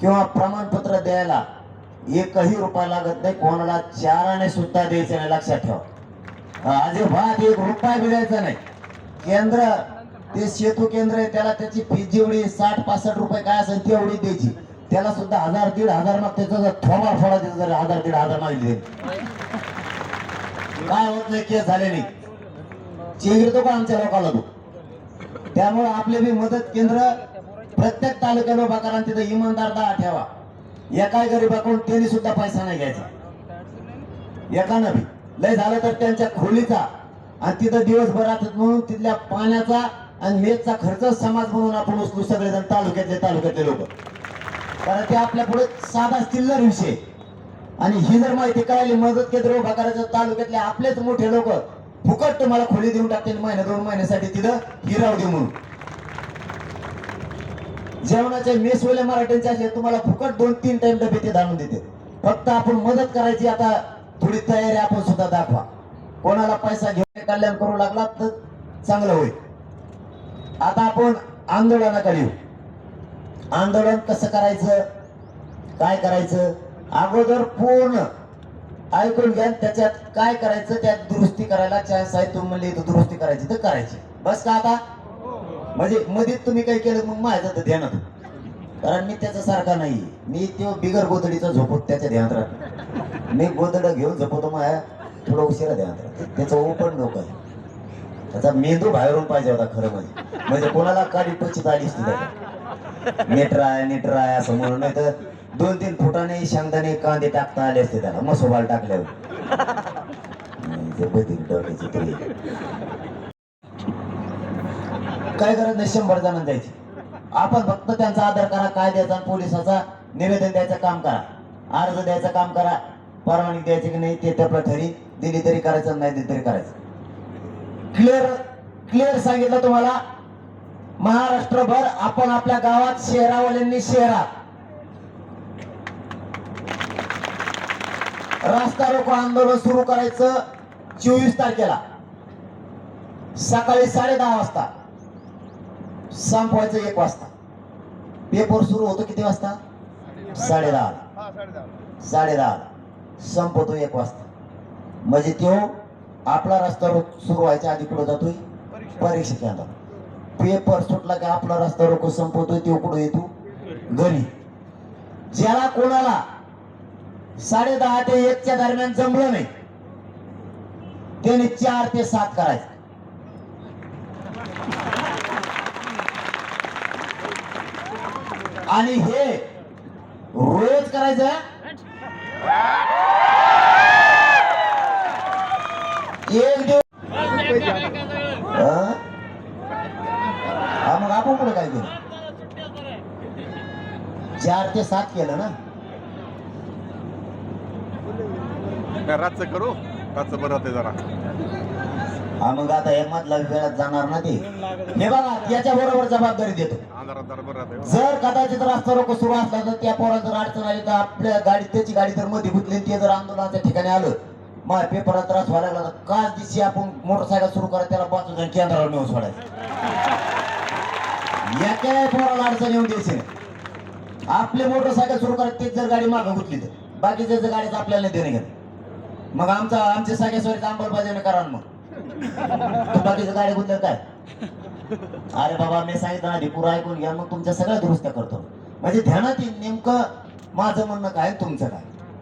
किंवा प्रमाणपत्र द्यायला एकही रुपया लागत नाही कोणाला चाराने सुद्धा द्यायचं नाही लक्षात ठेवा. अजिबात एक रुपया बी द्यायचा नाही. केंद्र ते सेतू केंद्र आहे त्याला त्याची फी जेवढी साठ पासष्ट रुपये काय असेल तेवढी द्यायची. त्याला सुद्धा हजार दीड हजार मग त्याचा जर थोडा थोडा त्याचा जर हजार दीड हजार मागितले काय होत नाही केस झाले नाही. चेंगरतो का आमच्या लोकांना तो त्यामुळे आपले बी मदत केंद्र प्रत्येक तालुक्याला उभा करा तिथं इमानदार दहा ठेवा. एका गरीबाकडून त्यांनी सुद्धा पैसा नाही घ्यायचा. एका नवी लय झालं तर त्यांच्या खोलीचा आणि तिथं दिवसभरात म्हणून तिथल्या पाण्याचा आणि मेजचा खर्च समाज म्हणून आपण उचलू सगळेजण तालुक्यातले तालुक्यातले लोक. कारण ते आपल्या पुढे साधा चिल्लर विषय. आणि ही जर माहिती कळाली मदत केंद्र उभा करायचं तालुक्यातले आपलेच मोठे लोक फुकट तुम्हाला खोली देऊन टाकतील महिन्या दोन महिन्यासाठी तिथं हिराव देऊ म्हणून. जेवणाच्या मेसवाले मराठ्यांचे असे तुम्हाला फुकट दोन तीन टाइम डबे ते धाडून देते. फक्त आपण मदत करायची आता थोडी तयारी आपण सुद्धा दाखवा. कोणाला पैसा घेऊन कल्याण करू लागला तर चांगलं होईल. आता आपण आंदोलनाकडे येऊ. आंदोलन कसं करायचं? काय करायचं? अगोदर पूर्ण ऐकून घ्या त्याच्यात काय करायचं त्यात दुरुस्ती करायला चान्स आहे तुम्ही दुरुस्ती करायची तर करायची. बस का आता? म्हणजे मध्येच तुम्ही काही केलं मग माझं तर ध्यानात कारण मी त्याचा सारखा नाही मी तो बिगर गोधडीचा झोपत त्याच्या ध्यानात राहतो. मी गोदड घेऊन झोपतो माझ्या थोडं उशिरा ध्यानात राहतो. त्याचं ओपन डोकं आहे. त्याचा मेंदू बाहेरून पाहिजे होता खरं म्हणजे. म्हणजे कोणाला काडी पचित आली असती नेटराय नेटराय असं म्हणून. नाही तर दोन तीन फुटाने शेंगदाणे कांदे टाकता आले असते त्याला. मसोबाल टाकल्यावर. ते डोक्याची तरी. काय गरज नाही शंभर जणांना द्यायची. आपण फक्त त्यांचा आदर करा काय द्यायचा पोलिसाचा निवेदन द्यायचं काम करा. अर्ज द्यायचं काम करा. परवानगी द्यायची की नाही ते त्या ठरी दिली तरी करायचं नाही दिली तरी करायचं. क्लिअर क्लिअर सांगितलं तुम्हाला? महाराष्ट्रभर आपण आपल्या गावात शहरावाल्यांनी शहरात रास्ता रोको आंदोलन सुरू करायचं चोवीस तारखेला. सकाळी साडे दहा वाजता. संपवायचं एक वाजता. पेपर सुरू होतो किती वाजता? साडे दहा साडे दहा संपवतो एक वाजता. म्हणजे तो आपला रस्ता सुरू व्हायच्या आधी कुठं जातोय? परीक्षा. केंद्रात. पेपर सुटला की आपला रस्ता रोको संपवतोय तो कुठं येतो? घरी. ज्याला कोणाला साडे दहा ते एकच्या दरम्यान जमलं नाही त्याने चार ते सात करायचं. आणि हे रोज करायचं एक दिवस हा? मग आपण पुढे काय केलं? चार ते सात केलं ना? रातचं करू? रातचं बरं होते जरा. हा मग आता हे मधला वेळात जाणार ना ते. हे बघा याच्या बरोबर जबाबदारी देतो. जरा कदाचित रस्ता रोको सुरू असला तर त्या पोरात जर अडचण आली तर आपल्या गाडी त्याची गाडी जर मध्ये गुतली ते जर आंदोलनाच्या ठिकाणी आलं मग पेपरात त्रास व्हायला लागला तर काच दिवशी आपण मोटरसायकल सुरू करत त्याला बाजूला आणि केंद्रावर नेऊन सोडायचं. एका पोराला अडचण येऊन द्यायची. आपली मोटरसायकल सुरू करत तेच जर गाडी मागं गुतली तर. बाकीच्या जर गाडीचं आपल्याला देणे घेत मग आमचा आमच्या सगळ्या सोयीचं अंमलबजावणी करा मग. बाकीचं गाडी गुतल्या काय अरे बाबा मी सांगितलं ना पुरा ऐकून घ्या मग तुमच्या सगळ्या दुरुस्त करतो. म्हणजे ध्यानात येईल नेमकं माझं म्हणणं काय तुमचं काय?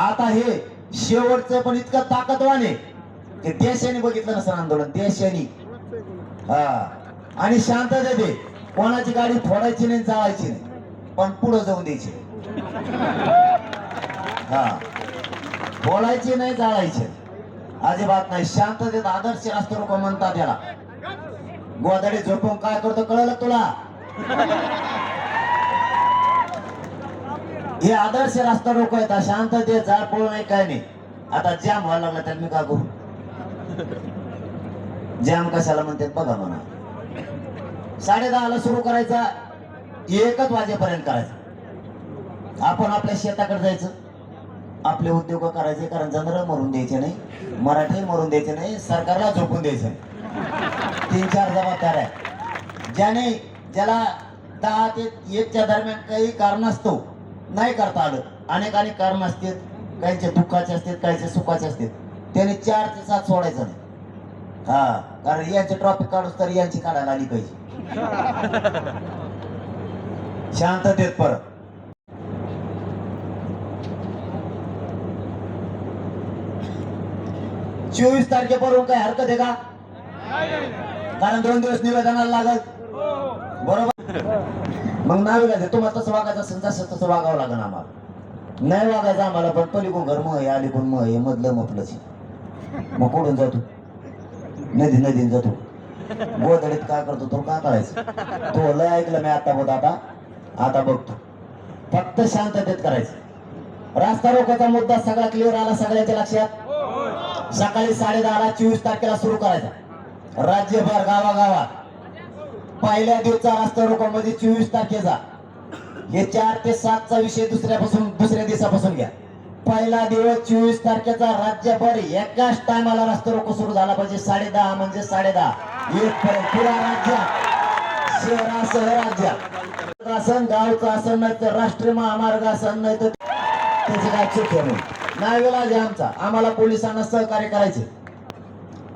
आता हे शेवटचं पण इतकं ताकदवान आहे. की देशाने बघितलं नसतं आंदोलन देशाने हा. आणि शांतता दे कोणाची गाडी फोडायची नाही चालायची नाही. पण पुढे जाऊन द्यायची हा. फोडायची नाही जाळायची नाही. अजिबात नाही. शांततेत आदर्श राष्ट्र लोक म्हणतात याला. गोदडी झोपून काय करतो कळलं तुला? हे आदर्श रास्ता लोक आहेत. शांततेत झाड पळू नाही काय नाही. आता जॅम व्हायला लागला त्यात मी का करू? जॅम कशाला म्हणतात बघा म्हणा. साडे दहाला सुरू करायचा एकच वाजेपर्यंत करायचा. आपण आपल्या शेताकडे जायचं. आपले उद्योग करायचे कारण जंगल मरून द्यायचे नाही मराठी मरून द्यायचे नाही सरकारला झोपून द्यायचं. तीन चार जबाबदार आहे. ज्याने ज्याला दहा ते एकच्या दरम्यान काही कारण असतो नाही करता आलं. अनेक अनेक कारण असतात काहीचे दुःखाचे असतात काहीचे सुखाचे असतात त्याने चार ते सात सोडायचं नाही. हा कारण यांचे ट्रॉफिक काढूस तर यांची काढायला आली पाहिजे. शांततेत परत. चोवीस तारखेपर्यंत काय हरकत आहे का? कारण दोन दिवस निवेदनाला लागत बरोबर? मग नाही काय तुम्हाला तसं वागायचं असेल तसं तसं वागावं लागेल आम्हाला. नाही वागायचं आम्हाला पण पलीकडून घर मग आहे अलीकडून मग हे मधलं मपलंच मग कुठून जातो? नदी नदीन जातो. गोदडीत काय करतो तो? काय करायचं तो लय ऐकलं मी आता बघ आता. आता बघतो. फक्त शांततेत करायचं. रास्ता रोखाचा मुद्दा सगळा क्लिअर आला सगळ्याच्या लक्षात? सकाळी साडे दहाला चोवीस तारखेला सुरू करायचा. राज्यभर गावागावात. पहिल्या दिवसा रस्ता रोको मध्ये चोवीस तारखेचा. हे चार ते सातचा विषय दुसऱ्यापासून दुसऱ्या दिवसापासून घ्या. पहिला दिवस चोवीस तारखेचा राज्यभर एकाच टायमाला रस्ता रोको सुरू झाला पाहिजे. साडे दहा म्हणजे साडे दहा एक पर्यंत पुरा राज्यात शहरासह राज्यात असन गावचं असन नाही तर राष्ट्रीय महामार्ग असन नाही तर त्याची काय चूक म्हणून नाही आहे आमचा. आम्हाला पोलिसांना सहकार्य करायचे.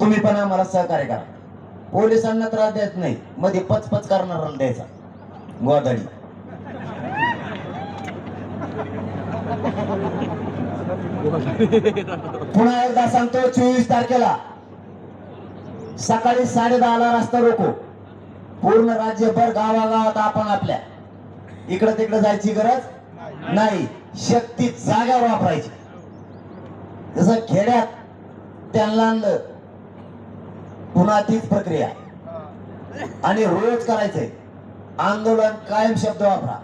तुम्ही पण आम्हाला सहकार्य करा. पोलिसांना त्रास देत नाही. मध्ये पचपच करणारा द्यायचा. गोदाडी. पुन्हा एकदा सांगतो चोवीस तारखेला सकाळी साडे ला रस्ता रोको. पूर्ण राज्यभर गावागावात आपण आपल्या. इकडं तिकडं जायची गरज नाही. शक्ती जागा वापरायची. जसं खेड्यात त्यांना आणलं पुन्हा तीच प्रक्रिया. आणि रोज करायचंय. आंदोलन कायम शब्द वापरा.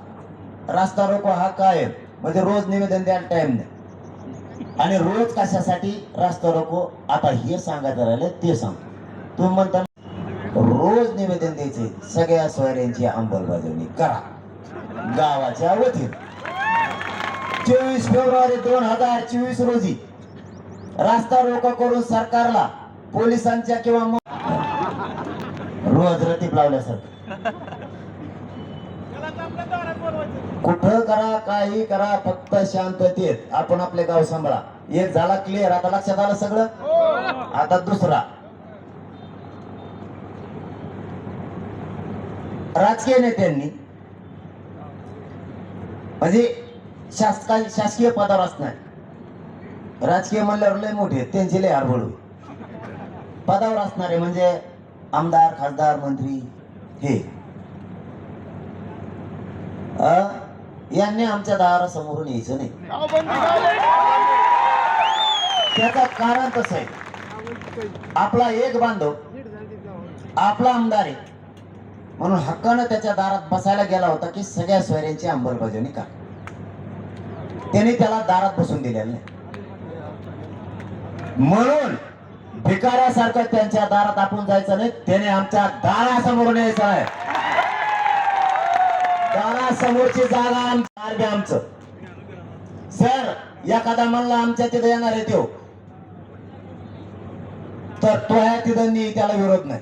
रास्ता रोको हा कायम. म्हणजे रोज निवेदन द्यायला टाइम नाही आणि रोज कशासाठी रास्ता रोको आता हे सांगायचं राहिलं ते सांग तुम्ही म्हणता रोज निवेदन द्यायचे सगळ्या सोयऱ्यांची अंमलबजावणी करा. गावाच्या वतीने. चोवीस फेब्रुवारी दोन हजार चोवीस रोजी रास्ता रोको करून सरकारला पोलिसांच्या किंवा मग रोज रतीप लावल्यासारखं. कुठं करा काही करा फक्त शांततेत. आपण आपले गाव सांभाळा. एक झाला क्लिअर आता लक्षात आलं सगळं? आता दुसरा. राजकीय नेत्यांनी म्हणजे शासका शासकीय पदावर असणार. राजकीय म्हणल्यावर लय मोठे त्यांचे त्यांची लय हरबळू पदावर असणारे म्हणजे आमदार खासदार मंत्री हे. यांनी आमच्या दारासमोरून यायचं नाही. त्याचं कारण कसं आहे? आपला एक बांधव आपला आमदार आहे. म्हणून हक्कानं त्याच्या दारात बसायला गेला होता की सगळ्या सोयऱ्यांची अंमलबजावणी का त्यांनी त्याला दारात बसून दिलेलं नाही. म्हणून भिकाऱ्यासारखं त्यांच्या दारात आपण जायचं नाही त्याने आमच्या दारासमोर न्यायचं आहे. दारासमोरची जागा आमचं आमचं. सर एखादा म्हणला आमच्या तिथे येणार आहे तो. तर तो आहे तिथं त्याला विरोध नाही.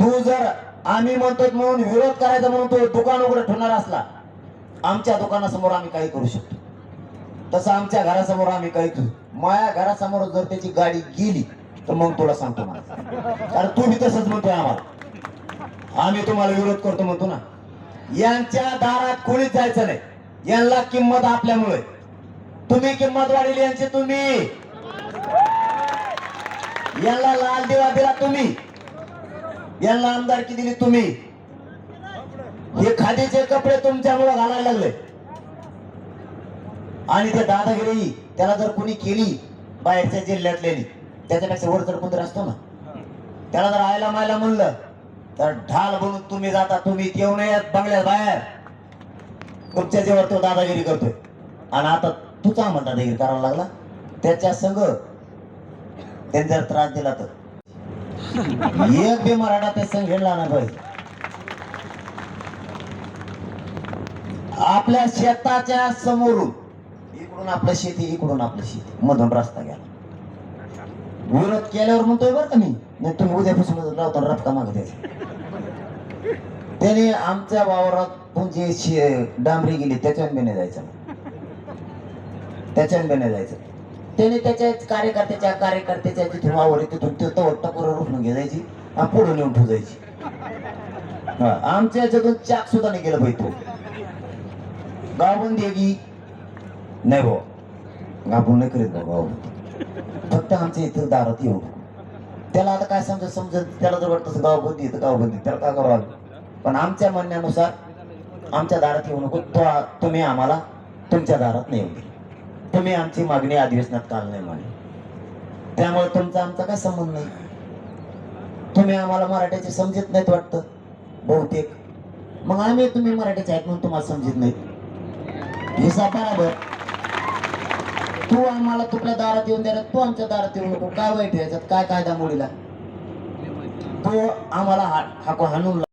तू जर आम्ही म्हणतो म्हणून विरोध करायचा म्हणून तो दुकान उघडं ठेवणार असला आमच्या दुकानासमोर आम्ही काही करू शकतो. तसं आमच्या घरासमोर आम्ही काही करू माया घरासमोर जर त्याची गाडी गेली तर मग तुला सांगतो मला. कारण तू बी तसंच म्हणतोय आम्हाला. आम्ही तुम्हाला विरोध करतो म्हणतो ना. यांच्या दारात कोणीच जायचं नाही. यांना किंमत आपल्यामुळे. तुम्ही किंमत वाढली यांची तुम्ही. यांना लाल दिवा दिला तुम्ही. यांना आमदारकी दिली तुम्ही. हे खादीचे कपडे तुमच्यामुळे घालायला लागले. आणि ते दादागिरी त्याला जर कोणी केली बाहेरच्या जिल्ह्यातलेली त्याच्यापेक्षा वर जर कोणतरी असतो ना त्याला जर आयला मायला म्हणलं तर ढाल बनून तुम्ही जाता तुम्ही येऊ नयेत बंगल्यात बाहेर. तुमच्या जेव्हा तो दादागिरी करतोय. आणि आता तुझा आम्हाला दादागिरी करायला लागला. त्याच्या संग त्यांनी जर त्रास दिला तर. एक बी मराठा ते संघ घेणला ना पाहिजे. आपल्या शेताच्या समोरून इकडून आपलं शेती इकडून आपलं शेती. मधून रस्ता गेला. विरोध केल्यावर म्हणतोय बरं का मी. नाही तुम्ही उद्यापासून लावतो रफका मागत त्याने आमच्या वावरात दारातून जे डांबरी गेली त्याच्यान बी जायचं. त्याच्यान बी जायचं. त्याने त्याच्या कार्यकर्त्याच्या कार्यकर्त्याच्या तिथून वावर तिथून ते तो टकोर उठून घ्यायची आणि पुढे नेऊन ठेवायची आमच्या याच्यातून चाक सुद्धा नाही गेलं पाहिजे गावबंदी नाही भाऊ. घाबरून नाही करीत भाऊ. फक्त आमच्या इथं दारात येऊ. त्याला आता काय समजत समजत त्याला जर वाटतं गावबंदी आहे तर गावबंदी. त्याला काय करावं पण आमच्या म्हणण्यानुसार आमच्या दारात येऊ नको. तो तुम्ही आम्हाला तुमच्या दारात नाही येऊ तुम्ही आमची मागणी अधिवेशनात काल नाही म्हणे त्यामुळे तुमचा आमचा काय संबंध नाही? तुम्ही आम्हाला मराठ्याचे समजत नाहीत वाटतं बहुतेक. मग आम्ही तुम्ही मराठीचे आहेत म्हणून तुम्हाला समजत नाहीत. हिसाब बरोबर. तू आम्हाला तुझ्या दारात येऊन द्यायला तू आमच्या दारात येऊ नको. काय वाईट आहे याच्यात? काय कायदा मुलीला तो आम्हाला हा- हाको हाणून